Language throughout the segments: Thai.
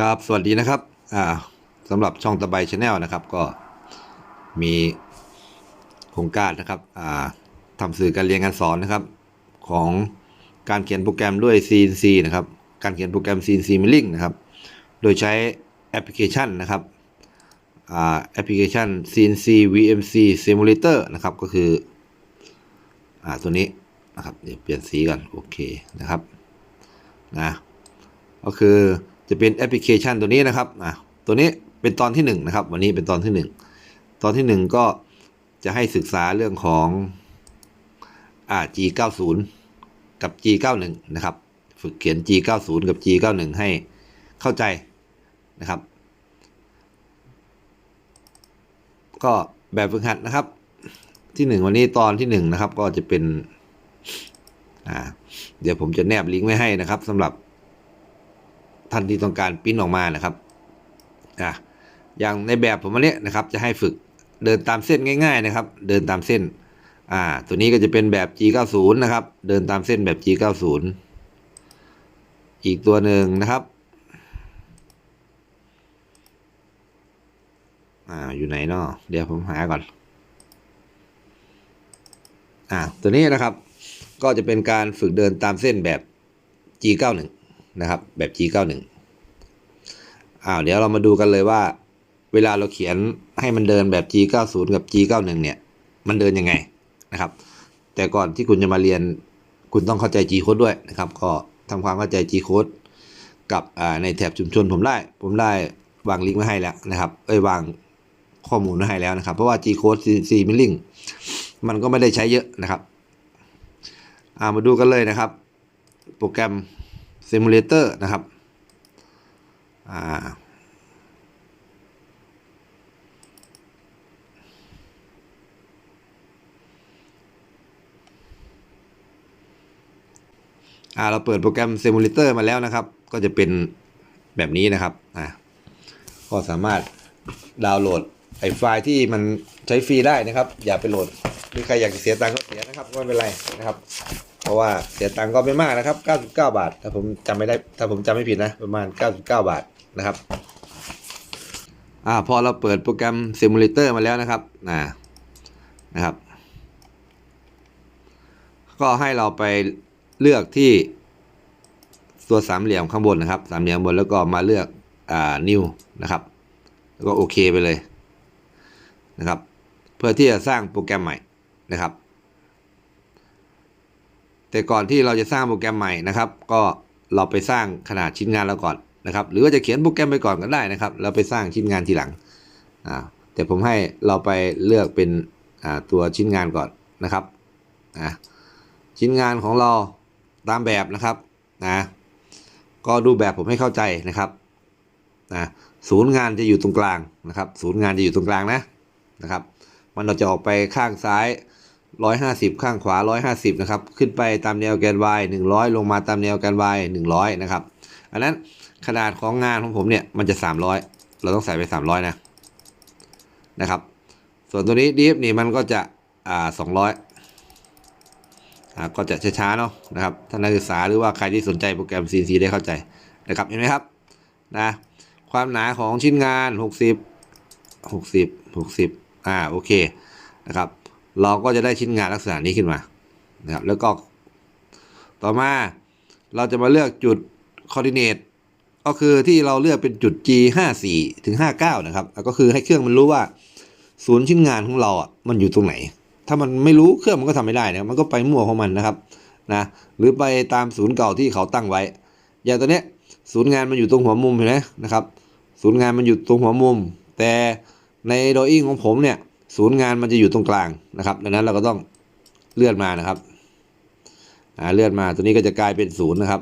ครับ สวัสดีนะครับ อ่าสำหรับช่องตะไบชาแนลนะครับ ก็มีโครงการนะครับ อ่าทำสื่อการเรียนการสอนนะครับ ของการเขียนโปรแกรมด้วย CNC นะครับ การเขียนโปรแกรม CNC Milling นะครับ โดยใช้แอปพลิเคชันนะครับ อ่า แอปพลิเคชัน CNC VMC Simulator นะครับ ก็คือ อ่า ตัวนี้นะครับ เดี๋ยวเปลี่ยนสีกันโอเคนะครับ นะ ก็คือ จะเป็นแอปพลิเคชันตัวนี้นะครับอะตัวนี้เป็นตอนที่1นงนะครับวันนี้เป็นตอนที่ 1 ตอนที่ 1 ก็จะให้ศึกษาเรื่องของอ่า G90 กับ G91 นะครับ ฝึกเขียน G90 กับ G91 ให้เข้าใจนะครับ ก็แบบฝึกหัดนะครับ ที่ 1 วันนี้ตอนที่ 1 นะครับ ก็จะเป็นอ่าเดี๋ยวผมจะแนบลิงก์ไว้ให้นะครับสำหรับ ท่านที่ต้องการปิ้นออกมานะครับอะอย่างในแบบผมมาเนี้ยนะครับ จะให้ฝึกเดินตามเส้นง่าย ๆนะครับ เดินตามเส้นอ่าตัวนี้ก็จะเป็นแบบ G90 นะครับ เดินตามเส้นแบบ G90 อีกตัวหนึ่งนะครับอ่าอยู่ไหนเนาะเดี๋ยวผมหาก่อนอ่าตัวนี้นะครับ ก็จะเป็นการฝึกเดินตามเส้นแบบ G91 นะครับ แบบ G91 อ้าวเดี๋ยวเรามาดูกันเลยว่า เวลาเราเขียนให้มันเดินแบบ G90 กับ G91 เนี่ย มันเดินยังไงนะครับ แต่ก่อนที่คุณจะมาเรียน คุณต้องเข้าใจ G code ด้วยนะครับ ก็ทำความเข้าใจ G code กับในแถบชุมชนผมได้ ผมได้วางลิงก์ไว้ให้แล้วนะครับ เอ้ยวางข้อมูลไว้ให้แล้วนะครับ เพราะว่า G code C milling มันก็ไม่ได้ใช้เยอะนะครับอ่ามาดูกันเลยนะครับ โปรแกรม Simulator นะครับอ่าอ่าเราเปิดโปรแกรม Simulator มาแล้วนะครับ ก็จะเป็นแบบนี้นะครับอ่าก็สามารถดาวน์โหลดไอ้ไฟล์ที่มันใช้ฟรีได้นะครับ อย่าไปโหลดหรือใครอยากเสียตังค์ก็เสียนะครับไม่เป็นไรนะครับ เพราะว่าเสียตังค์ก็ไม่มากนะครับ 99 บาท ถ้าผมจำไม่ได้ ถ้าผมจำไม่ผิดนะ ประมาณ 99 บาทนะครับ อ่า พอเราเปิดโปรแกรม Simulator มาแล้วนะครับนะนะครับ ก็ให้เราไปเลือกที่ตัวสามเหลี่ยมข้างบนนะครับ สามเหลี่ยมบนแล้วก็มาเลือก อ่า new นะครับ แล้วก็โอเคไปเลยนะครับ เพื่อที่จะสร้างโปรแกรมใหม่นะครับ แต่ก่อนที่เราจะสร้างโปรแกรมใหม่นะครับ ก็เราไปสร้างขนาดชิ้นงานเราก่อนนะครับ หรือว่าจะเขียนโปรแกรมไปก่อนก็ได้นะครับแล้วไปสร้างชิ้นงานทีหลังอ่าแต่ผมให้เราไปเลือกเป็นอ่าตัวชิ้นงานก่อนนะครับอ่าชิ้นงานของเราตามแบบนะครับนะก็ดูแบบผมให้เข้าใจนะครับนะศูนย์งานจะอยู่ตรงกลางนะครับ ศูนย์งานจะอยู่ตรงกลางนะนะครับ มันเราจะออกไปข้างซ้าย 150 ข้างขวา 150 นะครับ ขึ้นไปตามแนวแกน y 100 ลงมาตามแนวแกน y 100 นะครับ อันนั้นขนาดของงานของผมเนี่ยมันจะ 300 เราต้องใส่ไป 300 นะนะครับ ส่วนตัวนี้ดีฟนี่มันก็จะอ่า200อ่าก็จะช้าๆเนาะนะครับท่านนักศึกษาหรือว่าใครที่สนใจโปรแกรม CNC ได้เข้าใจนะครับเห็นไหมครับนะความหนาของชิ้นงาน 60 60 60อ่าโอเคนะครับ เราก็จะได้ชิ้นงานลักษณะนี้ขึ้นมานะครับแล้วก็ต่อมาเราจะมาเลือกจุด coordinate ก็คือที่เราเลือกเป็นจุด G 5 4ถึง59 นะครับ ก็คือให้เครื่องมันรู้ว่าศูนย์ชิ้นงานของเราอะมันอยู่ตรงไหน ถ้ามันไม่รู้เครื่องมันก็ทำไม่ได้นะมันก็ไปมั่วของมันนะครับนะหรือไปตามศูนย์เก่าที่เขาตั้งไว้ อย่างตัวเนี้ยศูนย์งานมันอยู่ตรงหัวมุมเห็นไหมนะครับ ศูนย์งานมันอยู่ตรงหัวมุม แต่ในโดอิงของผมเนี่ย ศูนย์งานมันจะอยู่ตรงกลางนะครับ ดังนั้นเราก็ต้องเลื่อนมานะครับอ่าเลื่อนมาตัวนี้ก็จะกลายเป็นศูนย์นะครับ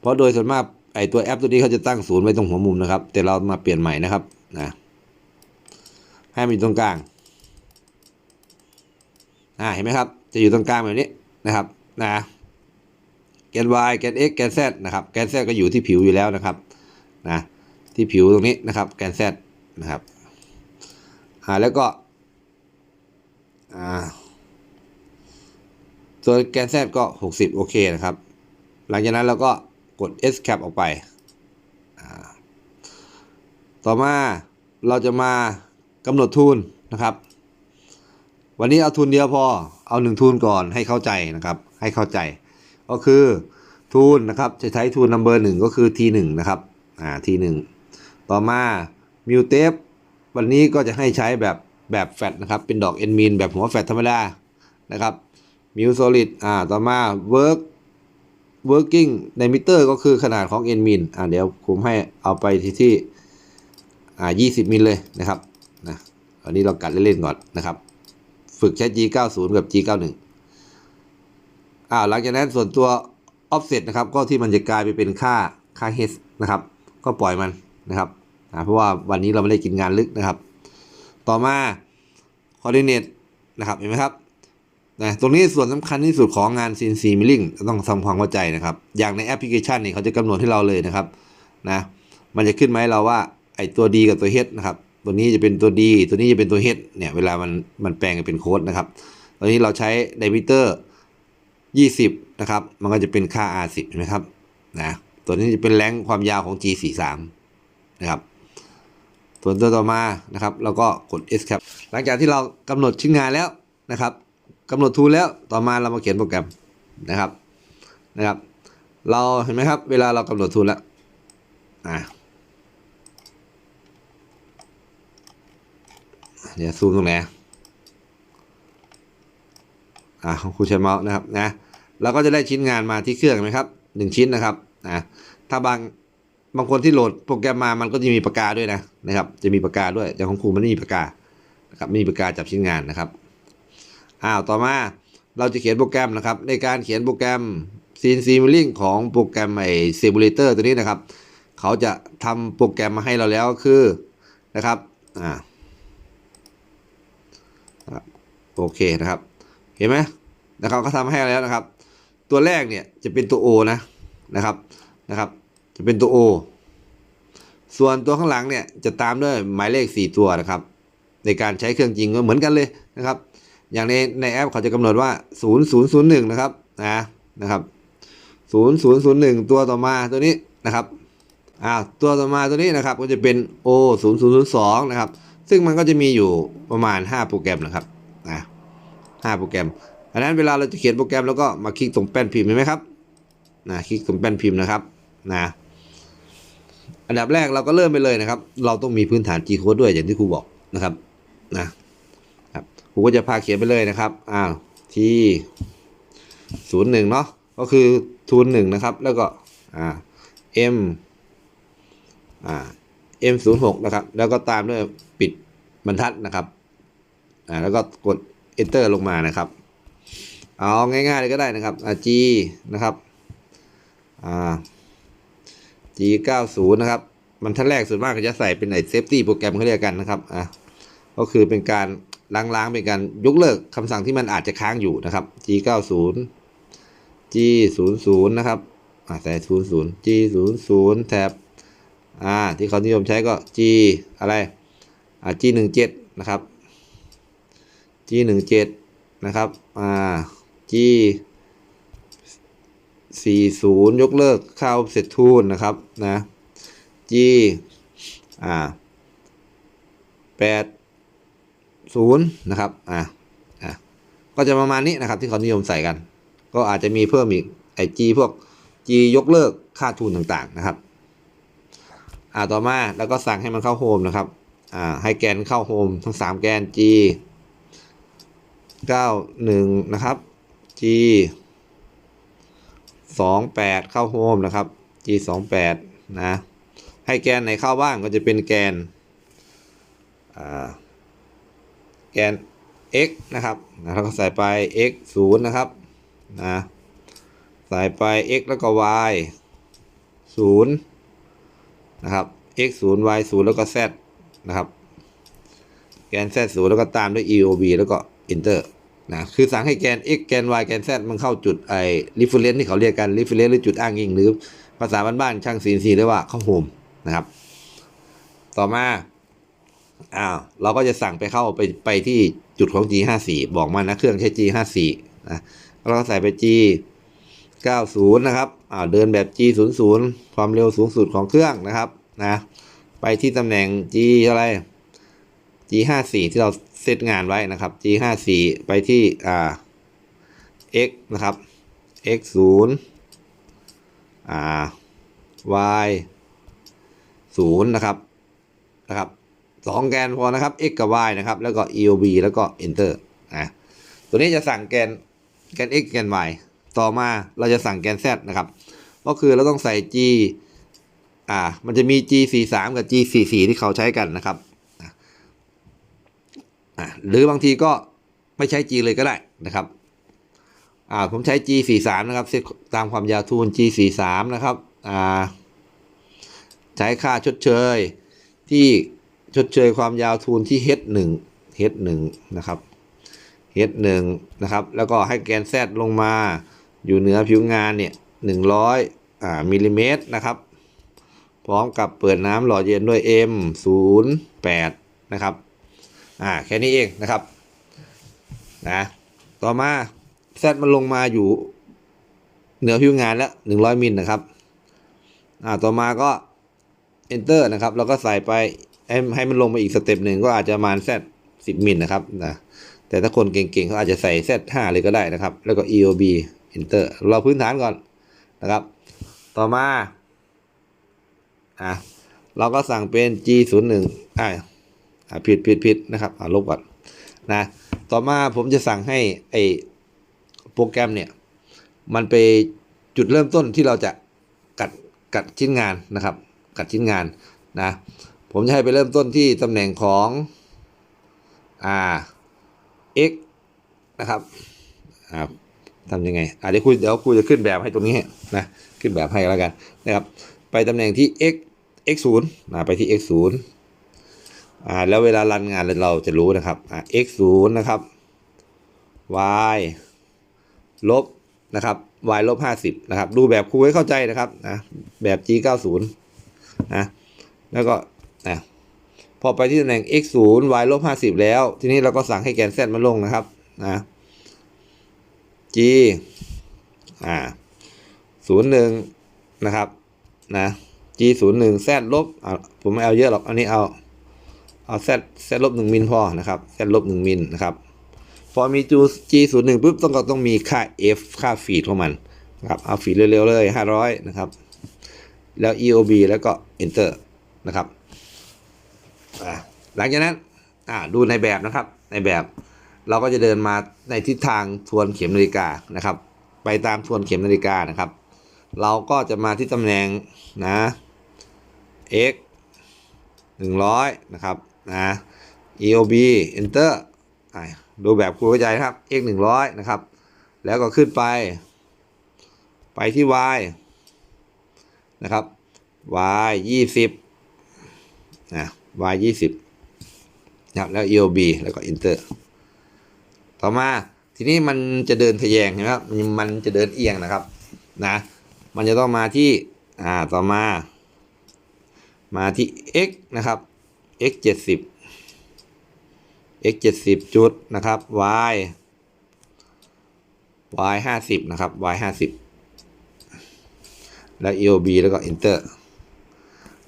เพราะโดยส่วนมากไอตัวแอปตัวนี้เขาจะตั้งศูนย์ไว้ตรงหัวมุมนะครับ แต่เรามาเปลี่ยนใหม่นะครับนะให้มันอยู่ตรงกลางอ่าเห็นไหมครับ จะอยู่ตรงกลางแบบนี้นะครับนะแกน y แกน x แกน z นะครับแกน z ก็อยู่ที่ผิวอยู่แล้วนะครับนะที่ผิวตรงนี้นะครับ แกน z นะครับ อ่าแล้วก็อ่าส่วนแกน z ก็ 60 โอเคนะครับ หลังจากนั้นเราก็กด escape ออกไปต่อมาเราจะมากำหนดทุนนะครับ วันนี้เอาทุนเดียวพอเอาหนึ่งทุนก่อนให้เข้าใจนะครับ ให้เข้าใจ ก็คือทุนนะครับจะใช้ทุนนัมเบอร์หนึ่งก็คือ T1 นะครับอ่า T1 ต่อมามิวเทป วันนี้ก็จะให้ใช้แบบแบบแฟตนะครับ เป็นดอกเอ็นมินแบบหัวแฟตธรรมดานะครับมิวโซลิดอ่าต่อมาเวิร์ก working diameter ก็คือขนาดของ n min อ่าเดี๋ยวผมให้เอาไปที่ที่อ่า20มิลเลยนะครับนะอันนี้เรากัดเล่นๆก่อนนะครับ ฝึกใช้ G90 กับ G91 อ่าหลังจากนั้นส่วนตัว offset นะครับ ก็ที่มันจะกลายไปเป็นค่าค่า h นะครับ ก็ปล่อยมันนะครับ อ่าเพราะว่าวันนี้เราไม่ได้กินงานลึกนะครับ ต่อมา coordinate นะครับเห็นไหมครับนะตรงนี้ส่วนสำคัญที่สุดของงาน CNC Milling ต้องทำความเข้าใจนะครับ อย่างในแอปพลิเคชันนี่เขาจะกำหนดให้เราเลยนะครับนะมันจะขึ้นมาให้เราว่าไอตัว D กับตัว H นะครับ ตัวนี้จะเป็นตัว D ตัวนี้จะเป็นตัว H เนี่ยเวลามันมันแปลงเป็นโค้ดนะครับตอนนี้เราใช้ diameter 20 นะครับ มันก็จะเป็นค่า R10 เห็นไหมครับนะตัวนี้จะเป็นแรงความยาวของ G43 นะครับ ส่วนตัวต่อมานะครับเราก็กด S ครับหลังจากที่เรากำหนดชิ้นงานแล้วนะครับกำหนดทูแล้วต่อมาเรามาเขียนโปรแกรมนะครับนะครับ เราเห็นไหมครับ เวลาเรากำหนดทูแล้วอ่าเดี๋ยวซูมตรงไหนอ่าของครูใช้เมาส์นะครับนะเราก็จะได้ชิ้นงานมาที่เครื่องไหมครับหนึ่งชิ้นนะครับนะถ้าบาง บางคนที่โหลดโปรแกรมมามันก็จะมีปากกาด้วยนะนะครับ จะมีปากกาด้วยแต่ของครูมันไม่มีปากกานะครับไม่มีปากกาจับชิ้นงานนะครับอ้าวต่อมาเราจะเขียนโปรแกรมนะครับ ในการเขียนโปรแกรม CNC Milling ของโปรแกรมไอ้ Simulator ตัวนี้นะครับ เขาจะทำโปรแกรมมาให้เราแล้วคือนะครับอ่าโอเคนะครับ เห็นไหมนะครับเขาทำให้แล้วนะครับ ตัวแรกเนี่ยจะเป็นตัว O นะนะครับนะครับ จะเป็นตัว O ส่วนตัวข้างหลังเนี่ยจะตามด้วยหมายเลข 4 ตัวนะครับ ในการใช้เครื่องจริงก็เหมือนกันเลยนะครับ อย่างในในแอปเขาจะกำหนดว่า 0001 นะครับนะนะครับ 0001 ตัวต่อมาตัวนี้นะครับอ่าตัวต่อมาตัวนี้นะครับก็จะเป็น O 0002 นะครับ ซึ่งมันก็จะมีอยู่ประมาณ 5 โปรแกรมนะครับนะ5โปรแกรมอันนั้นเวลาเราจะเขียนโปรแกรมแล้วก็มาคลิกตรงแป้นพิมพ์เห็นไหมครับนะคลิกตรงแป้นพิมพ์นะครับนะ อันดับแรกเราก็เริ่มไปเลยนะครับ เราต้องมีพื้นฐาน G code ด้วยอย่างที่ครูบอกนะครับนะครับครูก็จะพาเขียนไปเลยนะครับอ้าวที่ศูนย์หนึ่งเนาะก็คือทูนหนึ่งนะครับ แล้วก็อ่า m อ่า m ศูนย์หกนะครับ แล้วก็ตามด้วยปิดบรรทัดนะครับอ่าแล้วก็กด enter ลงมานะครับ เอาง่ายๆเลยก็ได้นะครับอ่า g นะครับอ่า g เก้าศูนะครับบรรทัดแรกส่วนมากก็จะใส่เป็นไอ้ safety โปรแกรมเขาเรียกกันนะครับอ่าก็คือเป็นการล้างๆเป็นการยกเลิกคำสั่งที่มันอาจจะค้างอยู่นะครับ G90 G00 นะครับอ่าใส่00 G00 แท็บอ่าที่เขานิยมใช้ก็ G อะไรอ่า G17 นะครับ G17 นะครับอ่า G 40 ยกเลิกเข้าเสร็จทูนนะครับนะ G อ่า8ศูนย์นะครับอะอะก็จะประมาณนี้นะครับที่เขานิยมใส่กัน ก็อาจจะมีเพิ่มอีกไอจีพวก G ยกเลิกค่าทุนต่างๆนะครับ อ่าต่อมาแล้วก็สั่งให้มันเข้าโฮมนะครับอ่าให้แกนเข้าโฮมทั้งสามแกน G เก้าหนึ่งนะครับ G สองแปดเข้าโฮมนะครับ G สองแปดนะ ให้แกนไหนเข้าบ้างก็จะเป็นแกนแกน x นะครับนะแล้วก็ใส่ไป x 0นะครับนะใส่ไป x แล้วก็ y 0นะครับ x 0 y 0แล้วก็ z นะครับ แกน z 0แล้วก็ตามด้วย eob แล้วก็ enter นะคือสั่งให้แกน x แกน y แกน z มันเข้าจุดไอ้ reference ที่เขาเรียกกัน reference หรือจุดอ้างอิงหรือภาษาบ้านๆช่าง CNC เรียกว่าเข้าโฮมนะครับ ต่อมาอ้าวเราก็จะสั่งไปเข้าไปไปที่จุดของ G54 บอกมันนะเครื่องใช้ G54 นะเราก็ใส่ไป G90 นะครับอ่าวเดินแบบ G00 ความเร็วสูงสุดของเครื่องนะครับนะไปที่ตำแหน่ง G อะไร G ห้าสี่ที่เรา เซตงานไว้นะครับ G ห้าสี่ไปที่อ่า x นะครับ x ศูนย์อ่า y ศูนะครับนะครับสองแกนพอนะครับ x กับ y นะครับ แล้วก็ eob แล้วก็ enter นะตัวนี้จะสั่งแกนแกน x แกน y ต่อมาเราจะสั่งแกน z นะครับ ก็คือเราต้องใส่ g อ่า มันจะมี g 4 3กับ g 4 4ที่เขาใช้กันนะครับ หรือบางทีก็ไม่ใช้ g เลยก็ได้นะครับอ่าผมใช้ g 4 3นะครับตตามความยาวทูน g 4 3นะครับอ่าใช้ค่าชดเชย ที่ชดเชยความยาวทูนที่ h 1 h 1นะครับ h 1นะครับ แล้วก็ให้แกน z ลงมาอยู่เหนือผิวงานเนี่ย100อ่ามิลลิเมตรนะครับ พร้อมกับเปิดน้ำหล่อเย็นด้วย M 0 8นะครับ อ่าแค่นี้เองนะครับนะต่อมา Z มันลงมาอยู่เหนือผิวงานแล้ว100มิลนะครับอ่าต่อมาก็ enter นะครับแล้วก็ใส่ไปให้ให้มันลงมาอีกสเต็ปหนึ่งก็อาจจะประมาณ Z 10มิลนะครับนะแต่ถ้าคนเก่งๆเขาอาจจะใส่ Z 5 เลยก็ได้นะครับ แล้วก็ EOB enter เราพื้นฐานก่อนนะครับ ต่อมา อะ เราก็สั่งเป็น G 0 1 อ่าอ่า ผิดผิดผิดนะครับลบก่อนนะต่อมาผมจะสั่งให้ไอโปรแกรมเนี่ยมันไปจุดเริ่มต้นที่เราจะกัดกัดชิ้นงานนะครับ กัดชิ้นงานนะผมจะให้ไปเริ่มต้นที่ตำแหน่งของอ่า x นะครับอ่าทำยังไงอ่าเดี๋ยวครูเดี๋ยวครูจะขึ้นแบบให้ตรงนี้นะขึ้นแบบให้แล้วกันนะครับ ไปตำแหน่งที่ x x 0นะไปที่ x 0 อ่าแล้วเวลารันงานเราจะรู้นะครับอ่า x 0นะครับ y ลบนะครับ y ลบ50นะครับ ดูแบบครูให้เข้าใจนะครับนะแบบ g 9 0นะแล้วก็นะพอไปที่ตำแหน่ง x 0 y ลบ50แล้ว ทีนี้เราก็สั่งให้แกน z มาลงนะครับนะ g อ่า01นะครับนะ g 0 1 z ลบอ่าผมไม่เอาเยอะหรอก อันนี้เอา เอา z z ลบ1มิลพอนะครับ z ลบ1มิลนะครับ พอมีจู g 0 1ปุ๊บต้องก็ต้องมีค่า f ค่าฟีดของมันนะครับเอาฟีดเร็วๆเลย500นะครับ แล้ว eob แล้วก็ enter นะครับหลังจากนั้นดูในแบบนะครับ ในแบบเราก็จะเดินมาในทิศทางทวนเข็มนาฬิกานะครับ ไปตามทวนเข็มนาฬิกานะครับ เราก็จะมาที่ตำแหน่งนะ x 100 นะครับ นะ eob enter ดูแบบครูเข้าใจครับ x 100นะครับ แล้วก็ขึ้นไป ไปที่ y นะครับ y 20นะ y 20นะครับแล้ว eob แล้วก็ enter ต่อมาทีนี้มันจะเดินทะแยงเห็นไหมครับมันมันจะเดินเอียงนะครับนะมันจะต้องมาที่อ่าต่อมา มาที่ x นะครับ x 70 x 70จุดนะครับ y y 50นะครับ y 50แล้ว eob แล้วก็ enter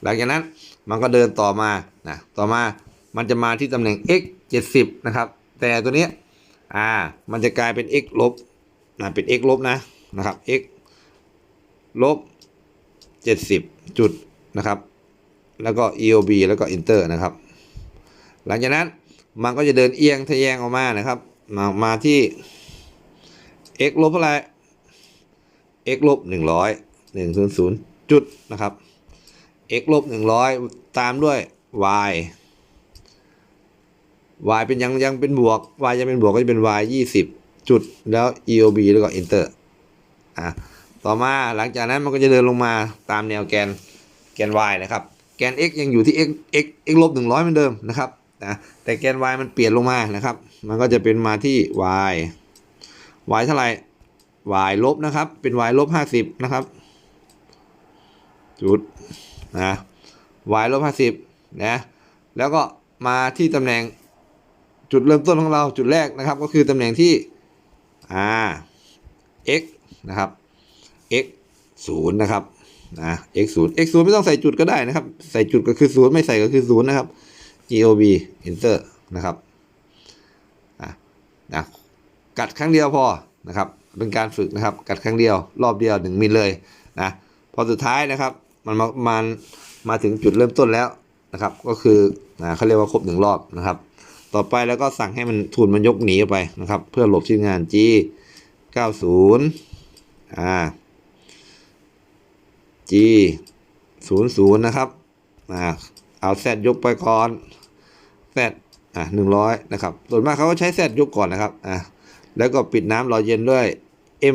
หลังจากนั้นมันก็เดินต่อมานะต่อมามันจะมาที่ตำแหน่ง x 70นะครับ แต่ตัวนี้อ่ามันจะกลายเป็น x ลบนะเป็น x ลบนะนะครับ x ลบ70จุดนะครับ แล้วก็ eob แล้วก็ enter นะครับ หลังจากนั้นมันก็จะเดินเอียงทะแยงออกมานะครับ มามาที่ x ลบเท่าไหร่ x ลบ100 100จุดนะครับ x ลบ100ตามด้วย y y เป็นยังยังเป็นบวก y ยังเป็นบวกก็จะเป็น y 20จุดแล้ว eob แล้วก็ enter อะต่อมาหลังจากนั้นมันก็จะเดินลงมาตามแนวแกนแกน y นะครับ แกน x ยังอยู่ที่ x x x ลบ100เหมือนเดิมนะครับนะแต่แกน y มันเปลี่ยนลงมานะครับ มันก็จะเป็นมาที่ y y เท่าไหร่ y ลบนะครับ เป็น y ลบ50นะครับ จุดนะ y ลบ50นะ แล้วก็มาที่ตำแหน่งจุดเริ่มต้นของเราจุดแรกนะครับ ก็คือตำแหน่งที่อ่า x นะครับ x 0 นะครับ นะ x 0 x 0ไม่ต้องใส่จุดก็ได้นะครับ ใส่จุดก็คือศูนย์ไม่ใส่ก็คือศูนย์นะครับ gob enter นะครับอะนะกัดครั้งเดียวพอนะครับ เป็นการฝึกนะครับ กัดครั้งเดียว รอบเดียวหนึ่งมิลเลยนะพอสุดท้ายนะครับ มันมามันมาถึงจุดเริ่มต้นแล้วนะครับ ก็คือนะเขาเรียกว่าครบหนึ่งรอบนะครับ ต่อไปแล้วก็สั่งให้มันทุนมันยกหนีออกไปนะครับ เพื่อหลบชิ้นงาน G 90อ่า G 00นะครับอ่าเอา Z ยกไปก่อน Z อะ100นะครับ ส่วนมากเขาก็ใช้ Z ยกก่อนนะครับอะแล้วก็ปิดน้ำรอเย็นด้วย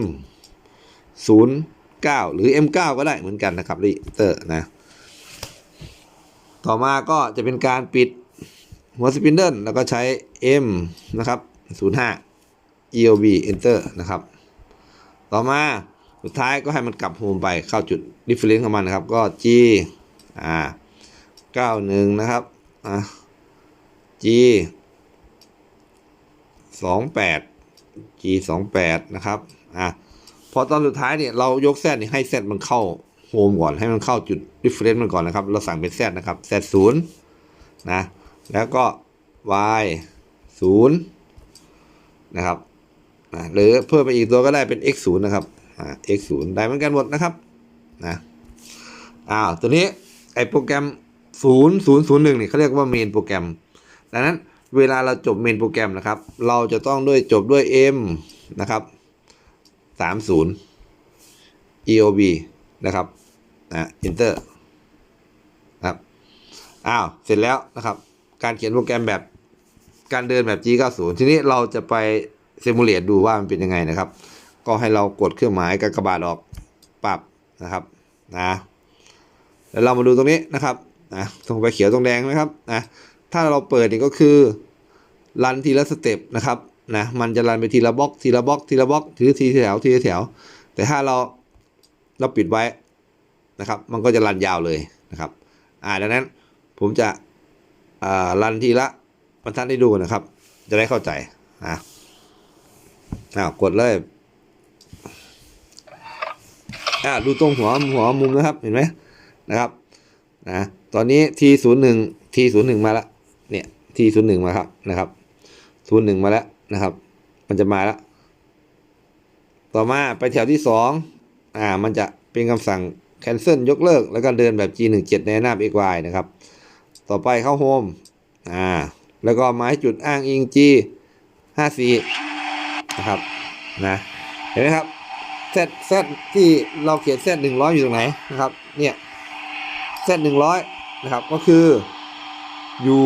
M 09หรือ M9 ก็ได้เหมือนกันนะครับลิเตอร์นะ ต่อมาก็จะเป็นการปิดหัวสปินเดิลแล้วก็ใช้ M นะครับ05 EOB Enter นะครับ ต่อมา สุดท้ายก็ให้มันกลับโฮมไปเข้าจุด reference ของมันนะครับ ก็ G อ่า91นะครับอ่า G 28 G 28นะครับอะพอตอนสุดท้ายเนี่ยเรายกแซดนี่ให้แซดมันเข้าโฮมก่อนให้มันเข้าจุด reference มันก่อนนะครับ เราสั่งเป็นแซดนะครับแซดศูนย์นะแล้วก็ y ศูนย์นะครับอะหรือเพิ่มไปอีกตัวก็ได้เป็น x ศูนย์นะครับ x ศูนย์ได้เหมือนกันหมดนะครับนะอ้าวตัวนี้ไอโปรแกรมศูนย์ศูนย์ศูนย์หนึ่งเนี่ยเขาเรียกว่าเมนโปรแกรม ดังนั้นเวลาเราจบเมนโปรแกรมนะครับ เราจะต้องด้วยจบด้วย m นะครับสามศูนย์ eob นะครับนะ enter นะครับอ้าวเสร็จแล้วนะครับ การเขียนโปรแกรมแบบการเดินแบบ G90 ทีนี้เราจะไปซิมูเลตดูว่ามันเป็นยังไงนะครับ ก็ให้เรากดเครื่องหมายกากบาทออกปรับนะครับนะแล้วเรามาดูตรงนี้นะครับนะตรงไปเขียวตรงแดงไหมครับนะถ้าเราเปิดนี่ก็คือรันทีละสเต็ปนะครับนะมันจะรันไปทีละบล็อกทีละบล็อกทีละบล็อกทีละแถวทีละแถว แต่ถ้าเราเราปิดไว้นะครับ มันก็จะรันยาวเลยนะครับอ่าดังนั้นผมจะอ่ารันทีละบรรทัดให้ดูนะครับ จะได้เข้าใจนะอ้าวกดเลย อ่าดูตรงหัวหัวมุมนะครับเห็นไหมนะครับนะตอนนี้ t ศูนย์หนึ่ง t ศูนย์หนึ่งมาแล้วเนี่ย t ศูนย์หนึ่งมาครับนะครับศูนย์หนึ่งมาแล้วนะครับ มันจะมาแล้วต่อมาไปแถวที่สองอ่ามันจะเป็นคำสั่ง cancel ยกเลิก แล้วก็เดินแบบ g17 ในหน้า xy นะครับ ต่อไปเข้า home อ่าแล้วก็มาให้จุดอ้างอิง g 54นะครับนะเห็นไหมครับ เซตเซตที่เราเขียนเซตหนึ่งร้อยอยู่ตรงไหนนะครับ เนี่ยเซตหนึ่งร้อยนะครับ ก็คือ อยู่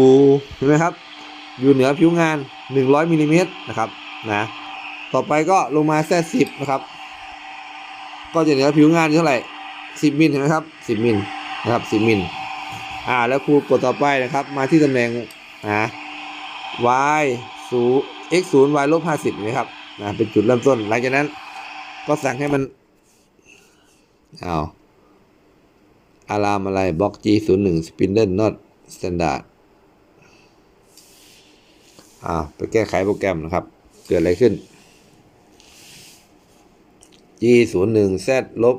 เห็นไหมครับ อยู่เหนือผิวงานหนึ่งร้อยมิลลิเมตรนะครับนะต่อไปก็ลงมาเซตสิบนะครับ ก็จะเหนือผิวงานเท่าไหร่สิบมิลเห็นไหมครับสิบมิลนะครับสิบมิลอ่าแล้วครูกดต่อไปนะครับ มาที่ตำแหน่งนะ y ศูนย์ x ศูนย์ y ลบห้าสิบนะครับนะเป็นจุดเริ่มต้นหลังจากนั้น ก็สั่งให้มันเอาอารามอะไรบล็อก G 0 1 spindle not standard อ่าไปแก้ไขโปรแกรมนะครับ เกิดอะไรขึ้น G 0 1 Z ลบ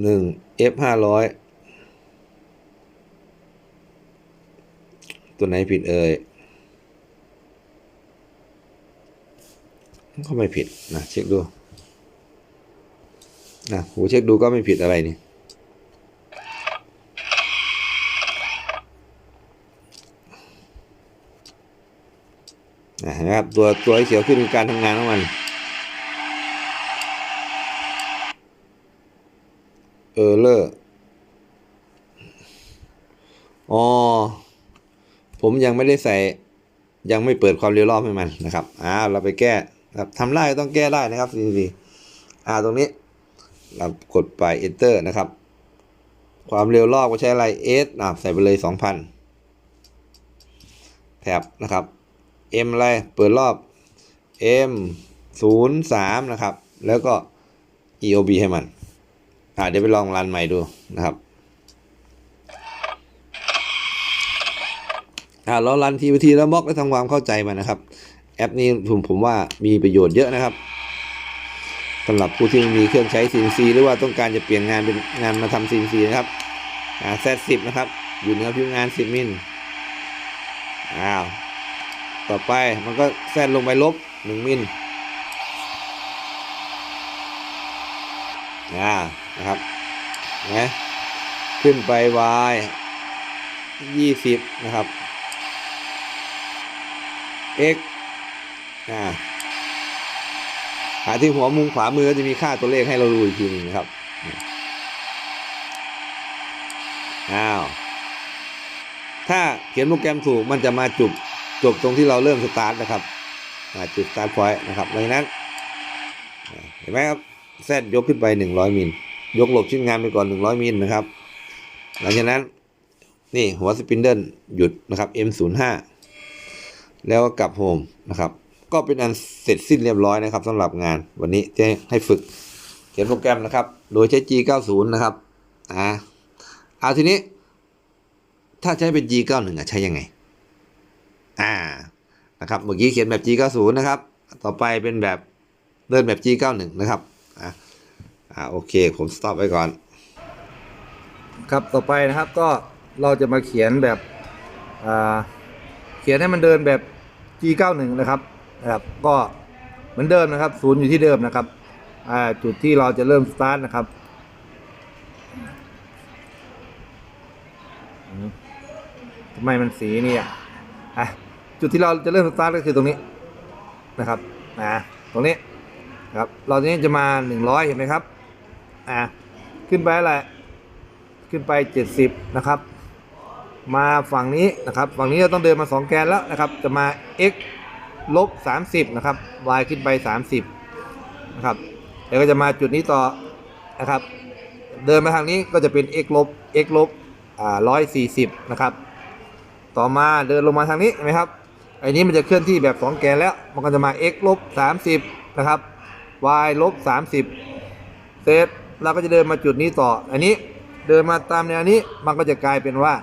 1 F 500ตัวไหนผิดเอ่ย ก็ไม่ผิดนะเช็คดูนะหูเช็คดูก็ไม่ผิดอะไรนี่นะครับตัวตัวเขียวขึ้นคือการทำงานของมันเออเลอร์อ๋อผมยังไม่ได้ใส่ยังไม่เปิดความเร็วรอบให้มันนะครับอ่าวเราไปแก้ ครับทำได้ต้องแก้ได้นะครับดีดีอ่าตรงนี้เรากดไป enter นะครับ ความเร็วรอบก็ใช้อะไร s อ่าใส่ไปเลย 2,000แท็บนะครับ m อะไร เปิดรอบ m 0 3นะครับ แล้วก็ eob ให้มัน อ่าเดี๋ยวไปลองรันใหม่ดูนะครับอ่าเรารันทีทีแล้วบล็อกแล้วทำความเข้าใจมันนะครับ ปนี้ผมผมว่ามีประโยชน์เยอะนะครับสำหรับผู้ที่มีเครื่องใช้ CNC หรือว่าต้องการจะเปลี่ยนงานเป็นงานมาทำ CNC นะครับอ่า Z10 นะครับ อยู่เหนือผิวงาน 10 มิลอ้าวต่อไปมันก็แซดลงไปลบ 1 มิลอ่านะครับนะขึ้นไป Y 20 นะครับ x หาที่หัวมุมขวามือก็จะมีค่าตัวเลขให้เราดูอีกทีหนึงนะครับ อ้าว ถ้าเขียนโปรแกรมถูกมันจะมาจุดจบตรงที่เราเริ่มสตาร์ทนะครับจุดสตาร์ทพอยต์นะครับดังนั้น เห็นไหมครับแซดยกขึ้นไป 100 มิล ยกหลบชิ้นงานไปก่อน 100 มิลนะครับ หลังจากนั้นนี่หัวสปินเดิลหยุดนะครับ M05 แล้วก็กลับโฮมนะครับ ก็เป็นอันเสร็จสิ้นเรียบร้อยนะครับสำหรับงานวันนี้จะให้ฝึกเขียนโปรแกรมนะครับ โดยใช้ G90 นะครับอ่าเอาทีนี้ ถ้าใช้เป็น G91 อะใช้ยังไง อ่านะครับเมื่อกี้เขียนแบบ G90 นะครับ ต่อไปเป็นแบบเดินแบบ G91 นะครับอ่าอ่าโอเค ผมสต็อปไว้ก่อน ครับต่อไปนะครับก็เราจะมาเขียนแบบอ่าเขียนให้มันเดินแบบ G91 นะครับ นะครับก็เหมือนเดิมนะครับศูนย์อยู่ที่เดิมนะครับอ่าจุดที่เราจะเริ่มสตาร์ทนะครับทำไมมันสีนี่อะจุดที่เราจะเริ่มสตาร์ทก็คือตรงนี้นะครับอ่าตรงนี้นครับเราทีนี้จะมา100เห็นไหมครับอ่าขึ้นไปอะไรขึ้นไป70นะครับ มาฝั่งนี้นะครับ ฝั่งนี้เราต้องเดินมา2แกนแล้วนะครับ จะมา x ลบ 30 นะครับ y ขึ้นไป 30 นะครับ แล้วก็จะมาจุดนี้ต่อนะครับ เดินมาทางนี้ก็จะเป็น x ลบ x ลบอ่า140 นะครับ ต่อมาเดินลงมาทางนี้เห็นไหมครับไอ้นี้มันจะเคลื่อนที่แบบ 2 แกนแล้ว มันก็จะมา x ลบ 30 นะครับ y ลบ 30 เสร็จเราก็จะเดินมาจุดนี้ต่อ อันนี้เดินมาตามแนวนี้มันก็จะกลายเป็นว่า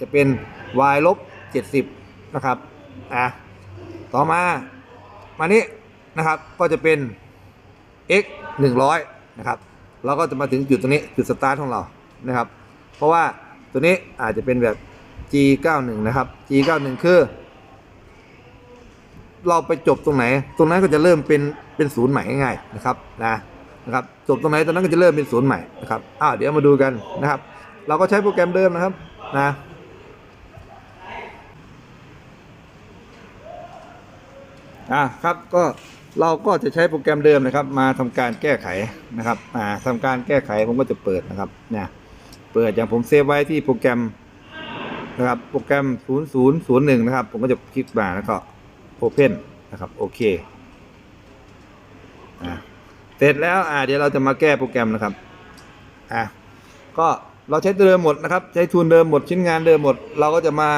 จะเป็น y ลบ 70 นะครับ อะ ต่อมา มานี้นะครับ ก็จะเป็น x 100นะครับ เราก็จะมาถึงจุดตรงนี้ จุดสตาร์ทของเรา นะครับ เพราะว่าตัวนี้อาจจะเป็นแบบ g 91นะครับ g 91คือ เราไปจบตรงไหน ตรงนั้นก็จะเริ่มเป็น เป็นศูนย์ใหม่ง่ายๆนะครับ นะ นะครับ จบตรงไหนตรงนั้นก็จะเริ่มเป็นศูนย์ใหม่นะครับ อ้าว เดี๋ยวมาดูกันนะครับ เราก็ใช้โปรแกรมเดิมนะครับ นะ อะครับก็เราก็จะใช้โปรแกรมเดิมนะครับ มาทำการแก้ไขนะครับอ่าทำการแก้ไขผมก็จะเปิดนะครับเนี่ยเปิดอย่างผมเซฟไว้ที่โปรแกรมนะครับโปรแกรม 0001 นะครับ ผมก็จะคลิกมาแล้วก็ Open นนะครับโอเคอะเสร็จแล้วอ่าเดี๋ยวเราจะมาแก้โปรแกรมนะครับอะก็เราใช้เดิมหมดนะครับ ใช้ทุนเดิมหมดชิ้นงานเดิมหมด เราก็จะมา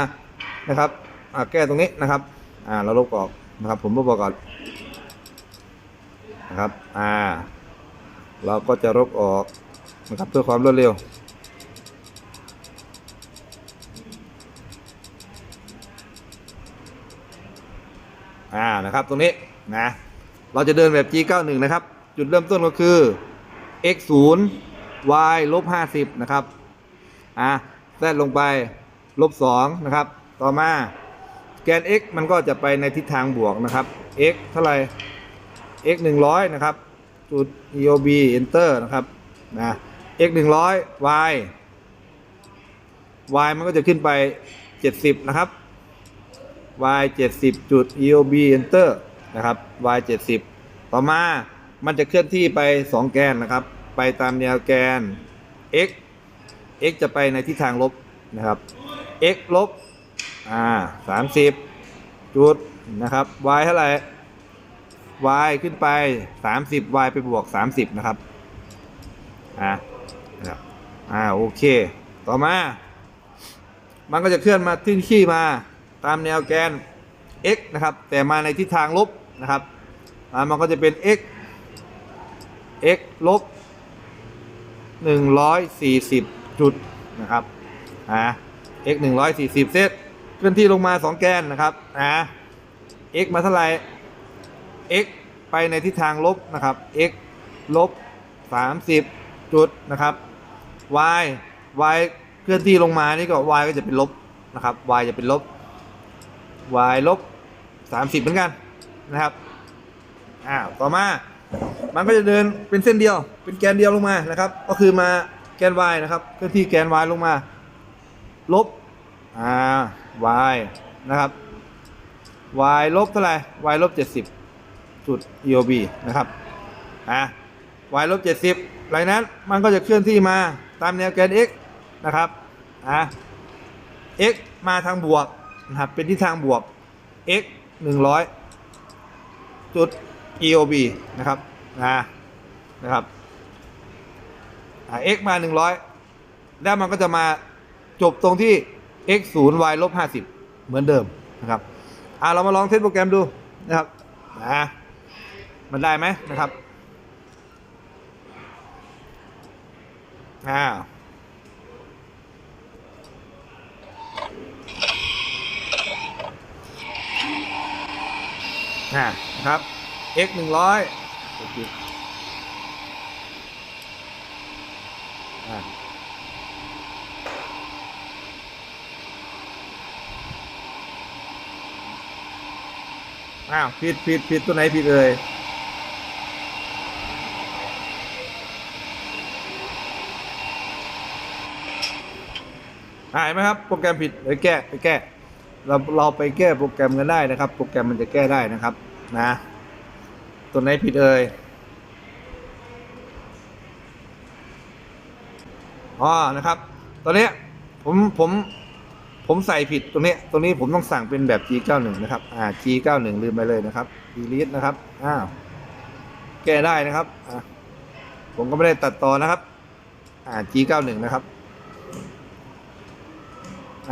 นะครับอ่าแก้ตรงนี้นะครับอ่าเราลบออก นะครับ ผมบอกก่อนนะครับ อ่า เราก็จะลบออกนะครับเพื่อความรวดเร็วอ่านะครับตรงนี้นะเราจะเดินแบบ G91 นะครับ จุดเริ่มต้นก็คือ x 0 y ลบ50 นะครับ อ่าแทรกลงไป ลบ 2 นะครับ ต่อมา แกน x มันก็จะไปในทิศทางบวกนะครับ x เท่าไหร่ x 100 นะครับ จุด eob enter นะครับ นะ x 100 y y มันก็จะขึ้นไป 70 นะครับ y 70 จุด eob enter นะครับ y 70 ต่อมามันจะเคลื่อนที่ไป 2 แกนนะครับ ไปตามแนวแกน x x จะไปในทิศทางลบนะครับ x ลบ อ่า30จุดนะครับ y เท่าไหร่ y ขึ้นไป30 y ไปบวก30นะครับอ่านะครับอ่าโอเค ต่อมา มันก็จะเคลื่อนมาทิ้งขี้มาตามแนวแกน x นะครับ แต่มาในทิศทางลบนะครับอ่ามันก็จะเป็น x x ลบ140จุดนะครับอ่า x 140เซต เคลื่อนที่ลงมา 2 แกนนะครับอ่า x มาเท่าไหร่ x ไปในทิศทางลบนะครับ x ลบสามสิบจุดนะครับ y y เคลื่อนที่ลงมานี่ก็ y ก็จะเป็นลบนะครับ y จะเป็นลบ y ลบสามสิบเหมือนกันนะครับอ้าวต่อมา มันก็จะเดินเป็นเส้นเดียว เป็นแกนเดียวลงมานะครับ ก็คือมาแกน y นะครับ เคลื่อนที่แกน y ลงมา ลบอ่า y นะครับ y ลบเท่าไหร่ y ลบเจ็ดสิบจุด eob นะครับอ่า y ลบเจ็ดสิบหลังนั้นมันก็จะเคลื่อนที่มาตามแนวแกน x นะครับอ่า x มาทางบวกนะครับเป็นที่ทางบวก x หนึ่งร้อยจุด eob นะครับนะนะครับอ่า x มาหนึ่งร้อยแล้วมันก็จะมาจบตรงที่ x ศูนย์ y ลบห้าสิบเหมือนเดิมนะครับอ่าเรามาลองเทสโปรแกรมดูนะครับนะมันได้ไหมนะครับอ้าวอ่านะครับ x หนึ่งร้อยอ่า อ้าวผิดผิดผิดตัวไหนผิดเอ่ยอ่าเห็นไหมครับ โปรแกรมผิดไปแก้ไปแก้ เราเราไปแก้โปรแกรมกันได้นะครับ โปรแกรมมันจะแก้ได้นะครับ นะ ตัวไหนผิดเอ่ยอ๋อนะครับ ตอนนี้ผมผม ผมใส่ผิดตรงนี้ตรงนี้ผมต้องสั่งเป็นแบบ G91 นะครับ อ่า G91 ลืมไปเลยนะครับ delete นะครับ อ้าว แก้ได้นะครับ อ่าผมก็ไม่ได้ตัดต่อนะครับ อ่า G91 นะครับ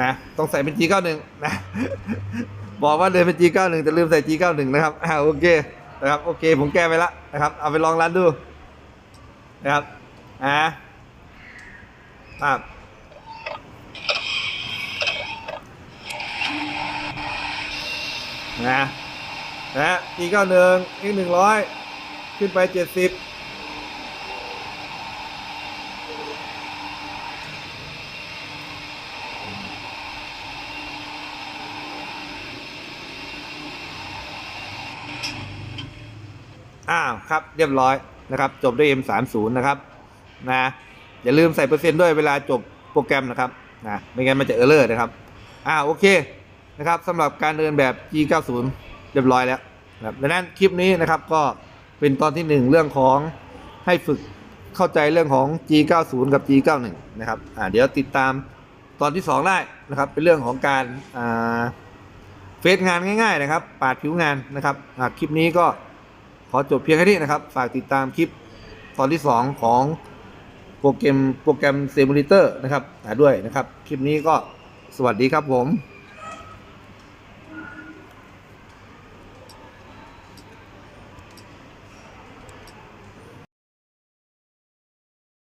นะต้องใส่เป็น G91 นะ บอกว่าเดินเป็น G91 แต่ลืมใส่ G91 นะครับ อ่า โอเค นะครับ โอเค ผมแก้ไปแล้วนะครับ เอาไปลองรันดู นะครับ อ่าครับ นะนะ G91 อีก100ขึ้นไป70อ้าวครับเรียบร้อยนะครับ จบด้วย M30 นะครับนะอย่าลืมใส่เปอร์เซ็นต์ด้วยเวลาจบโปรแกรมนะครับนะไม่งั้นมันจะเออร์เลอร์นะครับ อ่าโอเค นะครับสำหรับการเดินแบบ G90 เรียบร้อยแล้วนะครับดังนั้นคลิปนี้นะครับก็เป็นตอนที่หนึ่งเรื่องของให้ฝึกเข้าใจเรื่องของ G90 กับ G91 นะครับอ่าเดี๋ยวติดตามตอนที่สองได้นะครับ เป็นเรื่องของการอ่าเฟซงานง่ายๆนะครับ ปาดผิวงานนะครับอ่าคลิปนี้ก็ขอจบเพียงแค่นี้นะครับ ฝากติดตามคลิปตอนที่ 2 ของโปรแกรมโปรแกรมเซมูเลเตอร์นะครับหาด้วยนะครับ คลิปนี้ก็สวัสดีครับผม